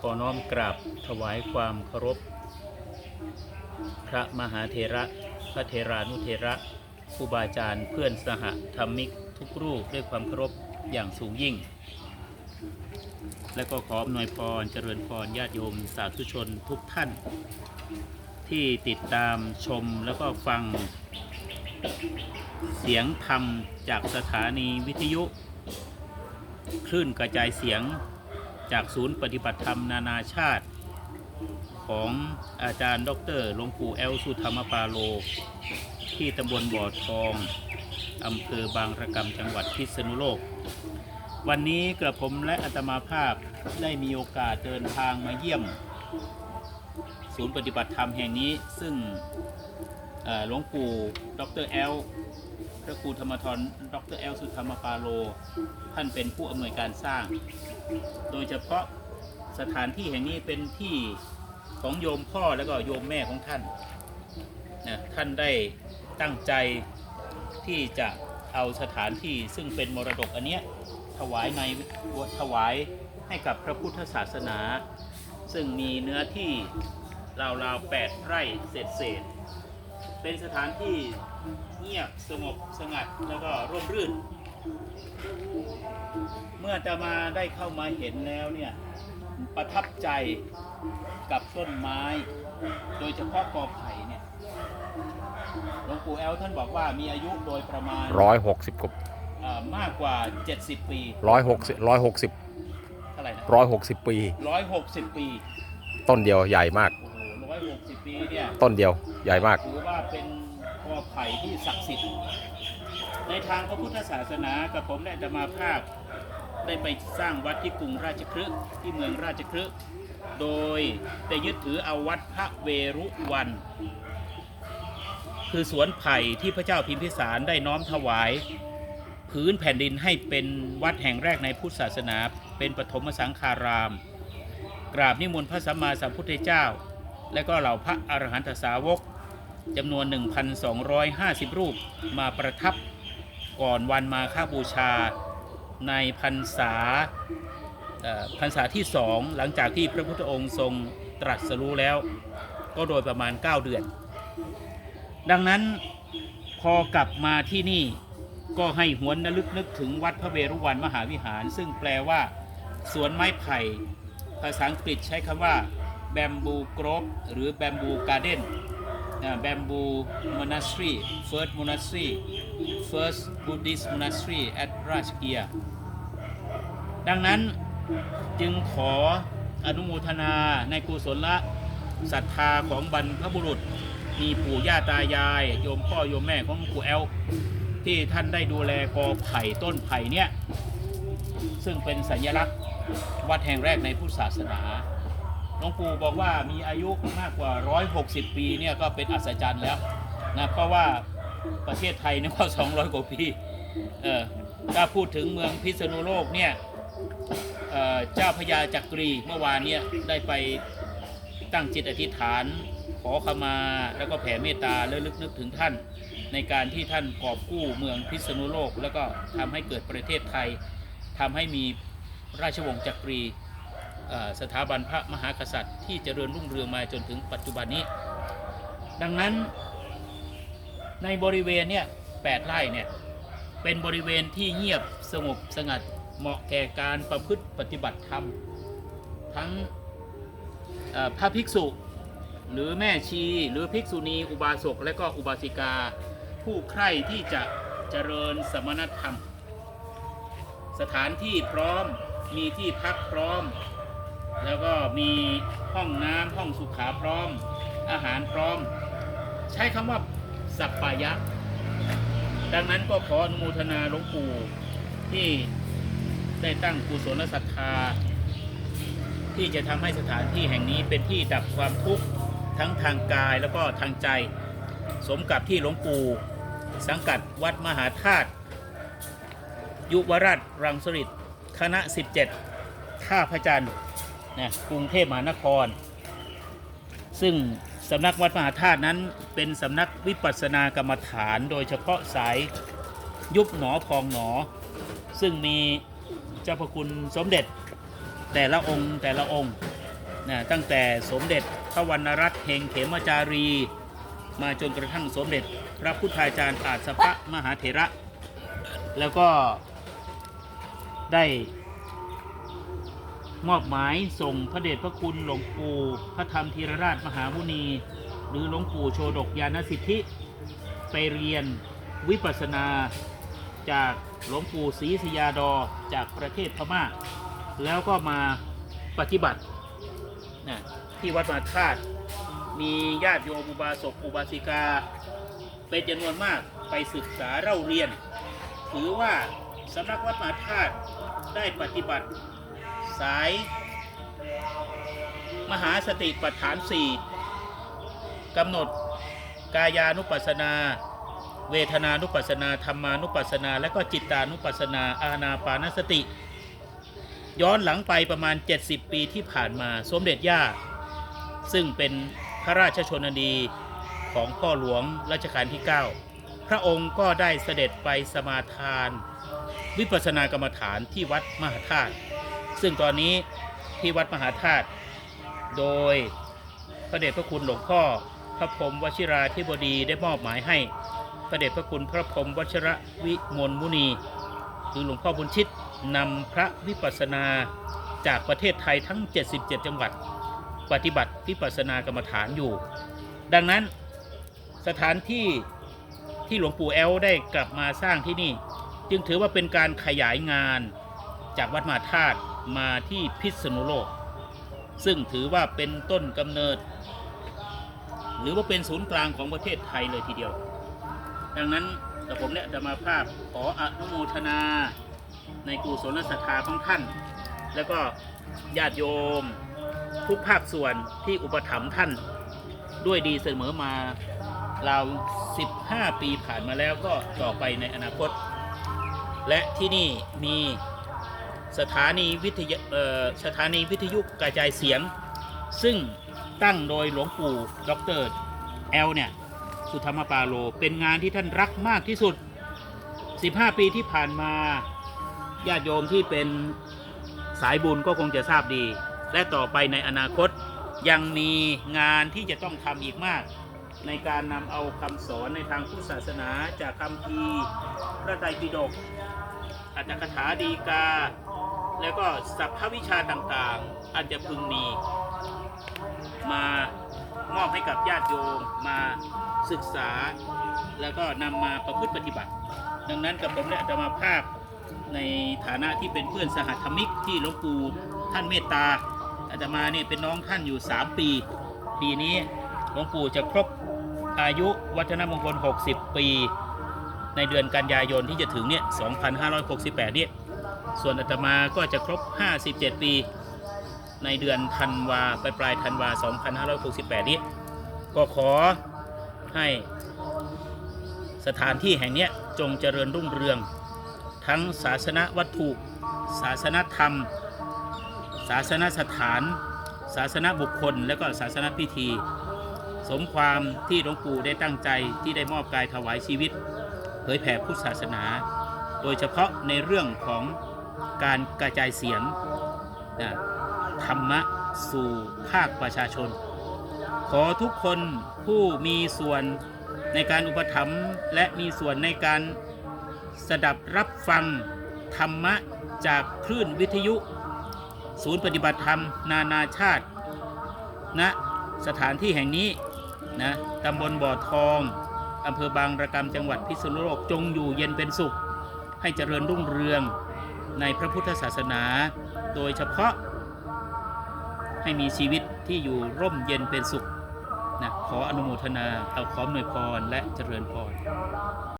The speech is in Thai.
ขอน้อมกราบถวายความเคารพ พระมหาเถระ พระเทรานุเถระครูบาอาจารย์เพื่อนสหธรรมิกทุกรูปด้วยความเคารพอย่างสูงยิ่ง และก็ขออำนวยพรเจริญพรญาติโยมสาธุชนทุกท่าน ที่ติดตามชมแล้วก็ฟังเสียงธรรมจากสถานีวิทยุ คลื่นกระจายเสียงจากศูนย์ปฏิบัติธรรมนานาชาติ ของอาจารย์ ดรหลวงปู่แอลสุธรรมปาโล ที่ตำบลบ่อทองอำเภอบางระกำจังหวัดพิษณุโลก วันนี้กระผมและอาตมาภาพได้มีโอกาสเดินทางมาเยี่ยม ศูนย์ปฏิบัติธรรมแห่งนี้ซึ่งหลวงปู่ดรแอล พระครูธรรมทรดรแอลสุธรรมปาโล ท่านเป็นผู้อำนวยการสร้าง โดยเฉพาะสถานที่แห่งนี้เป็นที่ของโยมพ่อและก็โยมแม่ของท่านนะท่านได้ตั้งใจที่จะเอาสถานที่ซึ่งเป็นมรดกอันเนี้ยถวายในถวายให้กับพระพุทธศาสนา ซึ่งมีเนื้อที่ราวๆ8ไร่เศษเศษ เป็นสถานที่ เงียบสงบสงัดแล้วก็ร่มรื่น เมื่อจะมาได้เข้ามาเห็นแล้วเนี่ยประทับใจกับต้นไม้ โดยเฉพาะกอไผ่เนี่ยหลวงปู่แอลท่านบอกว่ามีอายุโดยประมาณร้อยหกสิบกว่าเอ่อมากกว่า 70 ปีร้อยหกสิบร้อยหกสิบเท่าไหร่นะร้อยหกสิบปี ร้อยหกสิบปีต้นเดียวใหญ่มาก โอ้โหร้อยหกสิบปีเนี่ยต้นเดียวใหญ่มาก ถือว่าเป็น กอไผ่ที่ศักดิ์สิทธิ์ ในทางพระพุทธศาสนากับผมและอาตมาภาพได้ไปสร้างวัดที่กรุงราชคฤห์ที่เมืองราชคฤห์โดยได้ยึดถือเอาวัดพระเวรุวัน คือสวนไผ่ที่พระเจ้าพิมพิสารได้น้อมถวาย พื้นแผ่นดินให้เป็นวัดแห่งแรกในพุทธศาสนา เป็นปฐมสังฆาราม กราบนิมนต์พระสัมมาสัมพุทธเจ้า และก็เหล่าพระอรหันตสาวก จำนวน 1,250 รูปมาประทับก่อนวันมาฆบูชาในพรรษาพรรษาที่สองหลังจากที่พระพุทธองค์ทรงตรัสรู้แล้ว ก็โดยประมาณ 9 เดือน ดังนั้นพอกลับมาที่นี่ก็ให้หวนระลึกนึกถึงวัดพระเวรุวันมหาวิหาร ซึ่งแปลว่า สวนไม้ไผ่ ภาษาอังกฤษใช้คำว่า bamboo grove หรือ bamboo garden bamboo monastery first monastery first Buddhist monastery at ราชเกียร์ดังนั้นจึงขออนุโมทนาในกุศลละศรัทธาของบรรพบุรุษ มีปู่ย่าตายาย โยมพ่อโยมแม่ของปู่แอล ที่ท่านได้ดูแลกอไผ่ต้นไผ่เนี่ย ซึ่งเป็นสัญลักษณ์วัดแห่งแรกในพุทธศาสนา หลวงปู่บอกว่ามีอายุมากกว่า 160 ปีเนี่ยก็เป็นอัศจรรย์แล้วนะเพราะว่าประเทศไทยเนี่ยก็200 กว่าปีเออถ้าพูดถึงเมืองพิษณุโลกเนี่ยเอ่อเจ้าพญาจักรีเมื่อวานเนี่ยได้ไปตั้งจิตอธิษฐาน ขอขมาแล้วก็แผ่เมตตาและลึกนึกถึงท่าน ในการที่ท่านกอบกู้เมืองพิษณุโลก แล้วก็ทำให้เกิดประเทศไทยทำให้มีราชวงศ์จักรี สถาบันพระมหากษัตริย์ ที่เจริญรุ่งเรืองมาจนถึงปัจจุบันนี้ ดังนั้นในบริเวณเนี่ยแปดไร่เนี่ยเป็นบริเวณที่เงียบสงบสงัดเหมาะแก่การประพฤติปฏิบัติธรรม ทั้งพระภิกษุ หรือแม่ชีหรือภิกษุณี อุบาสกและก็อุบาสิกา ผู้ใคร่ที่จะเจริญสมณธรรม สถานที่พร้อมมีที่พักพร้อม แล้วก็มีห้องน้ำห้องสุขาพร้อม อาหารพร้อม ใช้คำว่าสัปปายะ ดังนั้นก็ขออนุโมทนาหลวงปู่ที่ได้ตั้งกุศลศรัทธา ที่จะทำให้สถานที่แห่งนี้เป็นที่ดับความทุกข์ทั้งทางกายแล้วก็ทางใจ สมกับที่หลวงปู่สังกัดวัดมหาธาตุยุวราชรังสฤษดิ์คณะ 17 ท่าพระจันทร์ นะกรุงเทพมหานคร ซึ่งสำนักวัดมหาธาตุนั้นเป็นสำนักวิปัสสนากรรมฐาน โดยเฉพาะสายยุบหนอพองหนอ ซึ่งมีเจ้าพระคุณสมเด็จแต่ละองค์แต่ละองค์นะตั้งแต่สมเด็จพระวรรณรัตน์เฮงเขมจารี มาจนกระทั่งสมเด็จ พระพุทธาจารย์อาสพะมหาเถระ แล้วก็ได้ มอบหมายส่งพระเดชพระคุณหลวงปู่พระธรรมธีรราชมหามุนี หรือหลวงปู่โชดกยานสิทธิ ไปเรียนวิปัสสนาจากหลวงปู่ศรีสยาดอจากประเทศพม่า แล้วก็มาปฏิบัตินะที่วัดมาธาตุมีญาติโยมอุบาสกอุบาสิกา เป็นจำนวนมากไปศึกษาเล่าเรียน ถือว่าสำนักวัดมหาธาตุได้ปฏิบัติ สาย มหาสติปัฏฐานสี่กำหนดกายานุปัสสนา เวทนานุปัสสนาธรรมานุปัสสนา และก็จิตตานุปัสสนา อาณาปานสติ ย้อนหลังไปประมาณ 70 ปีที่ผ่านมาสมเด็จย่า ซึ่งเป็นพระราชชนนีของพ่อหลวงรัชกาลที่ 9 พระองค์ก็ได้เสด็จไปสมาทาน วิปัสสนากรรมฐานที่วัดมหาธาตุ ซึ่งตอนนี้ที่วัดมหาธาตุโดยพระเดชพระคุณหลวงพ่อพระพรหมวชิราธิบดีได้มอบหมายให้พระเดชพระคุณพระพรหมวชระวิมลมุนีหรือหลวงพ่อบุญชิตนำพระวิปัสสนาจากประเทศไทยทั้ง 77 จังหวัด ปฏิบัติวิปัสสนากรรมฐานอยู่ ดังนั้นสถานที่ที่หลวงปู่แอลได้กลับมาสร้างที่นี่ จึงถือว่าเป็นการขยายงานจากวัดมหาธาตุ มาที่พิษณุโลก ซึ่งถือว่าเป็นต้นกำเนิด หรือว่าเป็นศูนย์กลางของประเทศไทยเลยทีเดียว ดังนั้นแต่ผมเนี่ยจะมาภาพขออนุโมทนาในกุศลศรัทธาของท่าน แล้วก็ญาติโยมทุกภาคส่วนที่อุปถัมภ์ท่านด้วยดีเสมอมาเราว 15 ปีผ่านมาแล้วก็ต่อไปในอนาคต และที่นี่มี สถานีวิทยสถานีวิทยุกระจายเสียง ซึ่งตั้งโดยหลวงปู่ดรแอลเนี่ยสุธรรมปาโลเป็นงานที่ท่านรักมากที่สุด 15 ปีที่ผ่านมาญาติโยมที่เป็นสายบุญก็คงจะทราบดี และต่อไปในอนาคตยังมีงานที่จะต้องทำอีกมาก ในการนำเอาคำสอนในทางพุทธศาสนาจากคำพีพระไตรปิฎก อัตถกถาดีกา แล้วก็สัพพวิชาต่างๆ อันจะพึงมี มามอบให้กับญาติโยมมาศึกษา แล้วก็นำมาประพฤติปฏิบัติ ดังนั้นกับผมและอาตมาภาพในฐานะที่เป็นเพื่อนสหธรรมิกที่หลวงปู่ท่านเมตตาอาตมาเนี่ยเป็นน้องท่านอยู่ 3 ปี ปีนี้หลวงปู่จะครบอายุวัฒนมงคล 60 ปี ในเดือนกันยายนที่จะถึงเนี่ย 2568 เนี่ย ส่วนอาตมาก็จะครบ 57 ปี ในเดือนธันวาปลายปลายธันวา 2568 นี้ ก็ขอให้สถานที่แห่งเนี้ยจงเจริญรุ่งเรือง ทั้งศาสนวัตถุ ศาสนธรรม ศาสนสถาน ศาสนบุคคล และก็ศาสนพิธี สมความที่หลวงปู่ได้ตั้งใจที่ได้มอบกายถวายชีวิต เผยแผ่พุทธศาสนา โดยเฉพาะในเรื่องของการกระจายเสียงนะธรรมะสู่ภาคประชาชน ขอทุกคนผู้มีส่วนในการอุปถัมภ์และมีส่วนในการสดับรับฟังธรรมะจากคลื่นวิทยุ ศูนย์ปฏิบัติธรรม นานาชาติณนะสถานที่แห่งนี้นะตำบลบ่อทอง อำเภอบางระกำจังหวัดพิษณุโลกจงอยู่เย็นเป็นสุข ให้เจริญรุ่งเรืองในพระพุทธศาสนา โดยเฉพาะให้มีชีวิตที่อยู่ร่มเย็นเป็นสุขนะขออนุโมทนาเอาขอหน่วยพรและเจริญพร